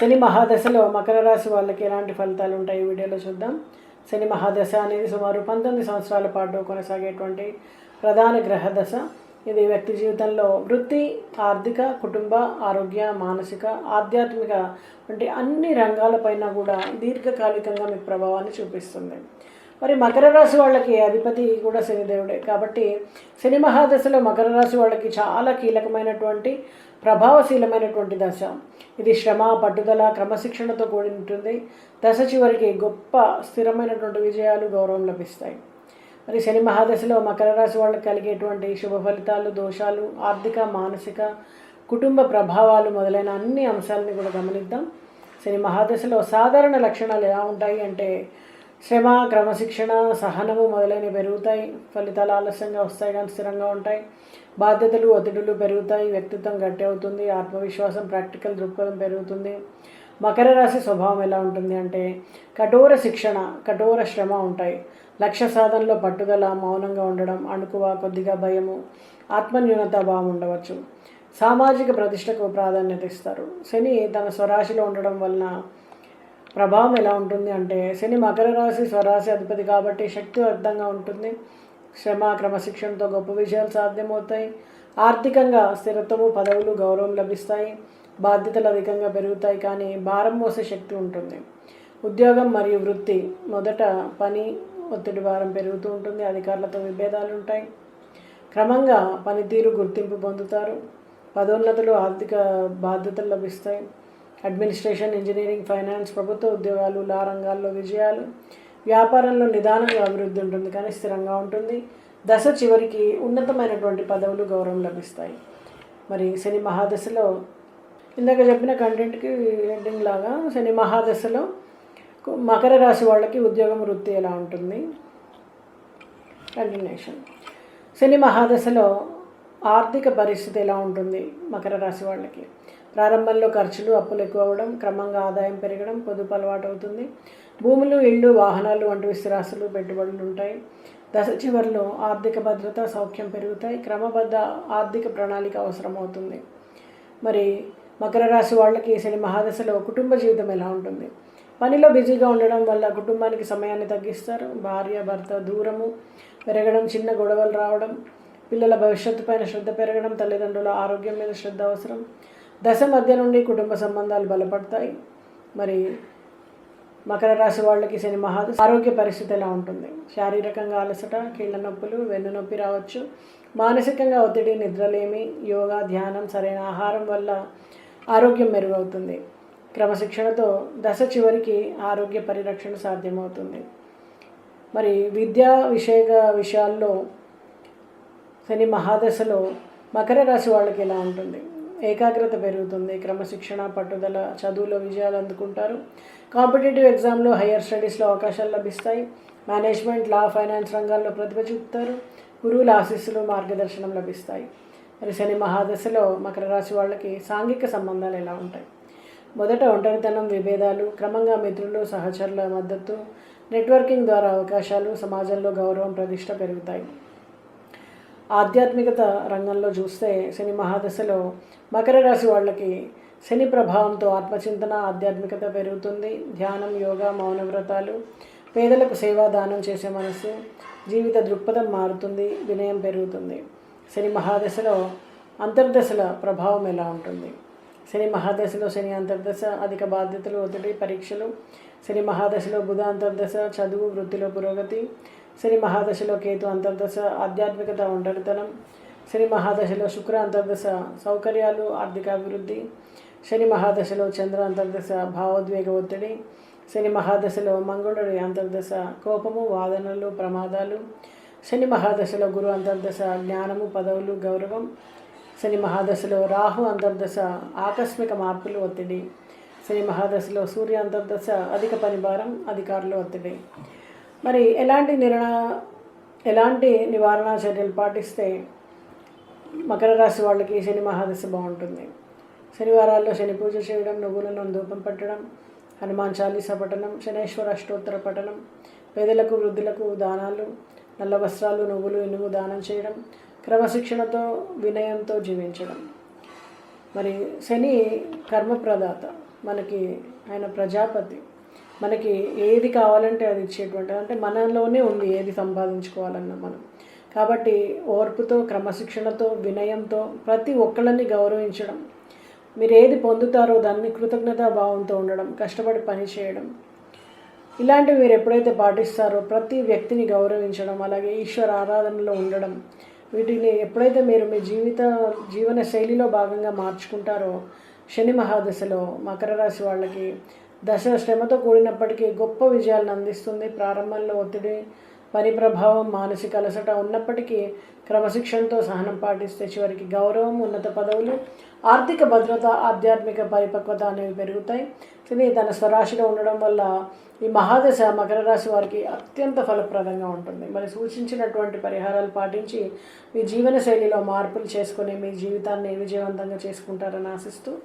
శని మహాదశలో మకర రాశి వాళ్ళకి ఎలాంటి ఫలితాలు ఉంటాయి వీడియోలో చూద్దాం. శని మహాదశ అనేది సుమారు పంతొమ్మిది సంవత్సరాల పాటు కొనసాగేటువంటి ప్రధాన గ్రహ దశ. ఇది వ్యక్తి జీవితంలో వృత్తి ఆర్థిక కుటుంబ ఆరోగ్య మానసిక ఆధ్యాత్మిక వంటి అన్ని రంగాలపైన కూడా దీర్ఘకాలికంగా మీకు ప్రభావాన్ని చూపిస్తుంది. మరి మకర రాశి వాళ్ళకి అధిపతి కూడా శనిదేవుడే కాబట్టి శని మహాదశలో మకర రాశి వాళ్ళకి చాలా కీలకమైనటువంటి ప్రభావశీలమైనటువంటి దశ. ఇది శ్రమ పట్టుదల క్రమశిక్షణతో కూడి ఉంటుంది దశ చివరికి గొప్ప స్థిరమైనటువంటి విజయాలు గౌరవం లభిస్తాయి. మరి శని మహాదశలో మకర రాశి వాళ్ళకి కలిగేటువంటి శుభ ఫలితాలు దోషాలు ఆర్థిక మానసిక కుటుంబ ప్రభావాలు మొదలైన అన్ని అంశాలని కూడా గమనిద్దాం. శని మహాదశలో సాధారణ లక్షణాలు ఎలా ఉంటాయి అంటే శ్రమ క్రమశిక్షణ సహనము మొదలైనవి పెరుగుతాయి. ఫలితాలు ఆలస్యంగా వస్తాయి కానీ స్థిరంగా ఉంటాయి. బాధ్యతలు ఒత్తిడులు పెరుగుతాయి. వ్యక్తిత్వం గట్టి అవుతుంది. ఆత్మవిశ్వాసం ప్రాక్టికల్ దృక్పథం పెరుగుతుంది. మకర రాశి స్వభావం ఎలా ఉంటుంది అంటే కఠోర శిక్షణ కఠోర శ్రమ ఉంటాయి. లక్ష్య సాధనలో పట్టుదల మౌనంగా ఉండడం అణుకువ కొద్దిగా భయము ఆత్మన్యూనత భావం ఉండవచ్చు. సామాజిక ప్రతిష్టకు ప్రాధాన్యత ఇస్తారు. శని తన స్వరాశిలో ఉండడం వలన ప్రభావం ఎలా ఉంటుంది అంటే శని మకర రాశి స్వరాశి అధిపతి కాబట్టి శక్తివంతంగా ఉంటుంది. శ్రమ క్రమశిక్షణతో గొప్ప విజయాలు సాధ్యమవుతాయి. ఆర్థికంగా స్థిరత్వము పదవులు గౌరవం లభిస్తాయి. బాధ్యతలు అధికంగా పెరుగుతాయి కానీ భారం మోసే శక్తి ఉంటుంది. ఉద్యోగం మరియు వృత్తి మొదట పని ఒత్తిడి భారం పెరుగుతూ ఉంటుంది. అధికారులతో విభేదాలు ఉంటాయి. క్రమంగా పనితీరు గుర్తింపు పొందుతారు. పదోన్నతులు ఆర్థిక బాధ్యతలు లభిస్తాయి. అడ్మినిస్ట్రేషన్ ఇంజనీరింగ్ ఫైనాన్స్ ప్రభుత్వ ఉద్యోగాలు లా రంగాల్లో విజయాలు. వ్యాపారంలో నిదానంగా అభివృద్ధి ఉంటుంది కానీ స్థిరంగా ఉంటుంది. దశ చివరికి ఉన్నతమైనటువంటి పదవులు గౌరవం లభిస్తాయి. మరి శని మహాదశలో ఇందాక చెప్పిన కంటెంట్కి ఎండింగ్ లాగా శని మహాదశలో మకర రాశి వాళ్ళకి ఉద్యోగం వృత్తి ఎలా ఉంటుంది? కంటిన్యూషన్ శని మహాదశలో ఆర్థిక పరిస్థితి ఎలా ఉంటుంది? మకర రాశి వాళ్ళకి. ప్రారంభంలో ఖర్చులు అప్పులు ఎక్కువ అవ్వడం క్రమంగా ఆదాయం పెరగడం పొదుపు అలవాటు అవుతుంది. భూములు ఇళ్ళు వాహనాలు వంటి స్థిరాస్తులు పెట్టుబడులు ఉంటాయి. దశ చివరిలో ఆర్థిక భద్రత సౌఖ్యం పెరుగుతాయి. క్రమబద్ధ ఆర్థిక ప్రణాళిక అవసరం అవుతుంది. మరి మకర రాశి వాళ్ళకి శని మహాదశలో కుటుంబ జీవితం ఎలా ఉంటుంది? పనిలో బిజీగా ఉండడం వల్ల కుటుంబానికి సమయాన్ని తగ్గిస్తారు. భార్య భర్త దూరము పెరగడం చిన్న గొడవలు రావడం పిల్లల భవిష్యత్తు పైన శ్రద్ధ పెరగడం తల్లిదండ్రుల ఆరోగ్యం మీద శ్రద్ధ అవసరం. దశ మధ్య నుండి కుటుంబ సంబంధాలు బలపడతాయి. మరి మకర రాశి వాళ్ళకి శని మహాదశ ఆరోగ్య పరిస్థితి ఎలా ఉంటుంది? శారీరకంగా అలసట కీళ్ళ నొప్పులు వెన్ను నొప్పి రావచ్చు. మానసికంగా ఒత్తిడి నిద్రలేమి యోగా ధ్యానం సరైన ఆహారం వల్ల ఆరోగ్యం మెరుగవుతుంది. క్రమశిక్షణతో దశ చివరికి ఆరోగ్య పరిరక్షణ సాధ్యమవుతుంది. మరి విద్యా విషయ విషయాల్లో శని మహాదశలో మకర రాశి వాళ్ళకి ఎలా ఉంటుంది? ఏకాగ్రత పెరుగుతుంది. క్రమశిక్షణ పట్టుదల చదువులో విజయాలు అందుకుంటారు. కాంపిటేటివ్ ఎగ్జామ్లో హయ్యర్ స్టడీస్లో అవకాశాలు లభిస్తాయి. మేనేజ్మెంట్ లా ఫైనాన్స్ రంగాల్లో ప్రతిభ చూపుతారు. గురువుల ఆశీస్సులు మార్గదర్శనం లభిస్తాయి. మరి శని మహాదశలో మకర రాశి వాళ్ళకి సాంఘిక సంబంధాలు ఎలా ఉంటాయి? మొదట ఒంటరితనం విభేదాలు క్రమంగా మిత్రులు సహచరుల మద్దతు నెట్వర్కింగ్ ద్వారా అవకాశాలు సమాజంలో గౌరవం ప్రతిష్ట పెరుగుతాయి. ఆధ్యాత్మికత రంగంలో చూస్తే శని మహాదశలో మకర రాశి వాళ్ళకి శని ప్రభావంతో ఆత్మచింతన ఆధ్యాత్మికత పెరుగుతుంది. ధ్యానం యోగా మౌన వ్రతాలు పేదలకు సేవా దానం చేసే మనసు జీవిత దృక్పథం మారుతుంది వినయం పెరుగుతుంది. శని మహాదశలో అంతర్దశల ప్రభావం ఎలా ఉంటుంది? శని మహాదశలో శని అంతర్దశ అధిక బాధ్యతలు ఒత్తిడి పరీక్షలు. శని మహాదశలో బుధ అంతర్దశ చదువు వృత్తిలో పురోగతి. శని మహాదశలో కేతు అంతర్దశ ఆధ్యాత్మికత ఒంటరితనం. శని మహాదశలో శుక్ర అంతర్దశ సౌకర్యాలు ఆర్థిక అభివృద్ధి. శని మహాదశలో చంద్ర అంతర్దశ భావోద్వేగ ఒత్తిడి. శని మహాదశలో మంగళుడి అంతర్దశ కోపము వాదనలు ప్రమాదాలు. శని మహాదశలో గురు అంతర్దశ జ్ఞానము పదవులు గౌరవం. శని మహాదశలో రాహు అంతర్దశ ఆకస్మిక మార్పులు ఒత్తిడి. శని మహాదశలో సూర్య అంతర్దశ అధిక పనిభారం అధికారులు ఒత్తిడి. మరి ఎలాంటి నిర్ణ ఎలాంటి నివారణ చర్యలు పాటిస్తే మకర రాశి వాళ్ళకి శని మహాదశ బాగుంటుంది? శనివారాల్లో శని పూజ చేయడం నువ్వులను ధూపం పెట్టడం హనుమాన్ చాలీసా పఠనం శనేశ్వర అష్టోత్తర పఠనం పేదలకు వృద్ధులకు దానాలు నల్ల వస్త్రాలు నువ్వులు ఇనుము దానం చేయడం క్రమశిక్షణతో వినయంతో జీవించడం. మరి శని కర్మప్రదాత. మనకి ఆయన ప్రజాపతి. మనకి ఏది కావాలంటే అది ఇచ్చేటువంటి అంటే మనలోనే ఉంది ఏది సంపాదించుకోవాలన్నా మనం. కాబట్టి ఓర్పుతో క్రమశిక్షణతో వినయంతో ప్రతి ఒక్కళ్ళని గౌరవించడం. మీరు ఏది పొందుతారో దాన్ని కృతజ్ఞతా భావంతో ఉండడం కష్టపడి పని చేయడం. ఇలాంటివి మీరు ఎప్పుడైతే పాటిస్తారో ప్రతి వ్యక్తిని గౌరవించడం అలాగే ఈశ్వర ఆరాధనలో ఉండడం. వీటిని ఎప్పుడైతే మీరు మీ జీవిత జీవన శైలిలో భాగంగా మార్చుకుంటారో శని మహాదశలో మకర రాశి వాళ్ళకి దశ శ్రమతో కూడినప్పటికీ గొప్ప విజయాలను అందిస్తుంది. ప్రారంభంలో ఒత్తిడి పని ప్రభావం మానసిక అలసట ఉన్నప్పటికీ క్రమశిక్షణతో సహనం పాటిస్తే చివరికి గౌరవం ఉన్నత పదవులు ఆర్థిక భద్రత ఆధ్యాత్మిక పరిపక్వత అనేవి పెరుగుతాయి. తిని తన స్వరాశిలో ఉండడం వల్ల ఈ మహాదశ మకర రాశి వారికి అత్యంత ఫలప్రదంగా ఉంటుంది. మరి సూచించినటువంటి పరిహారాలు పాటించి మీ జీవనశైలిలో మార్పులు చేసుకుని మీ జీవితాన్ని విజయవంతంగా చేసుకుంటారని ఆశిస్తూ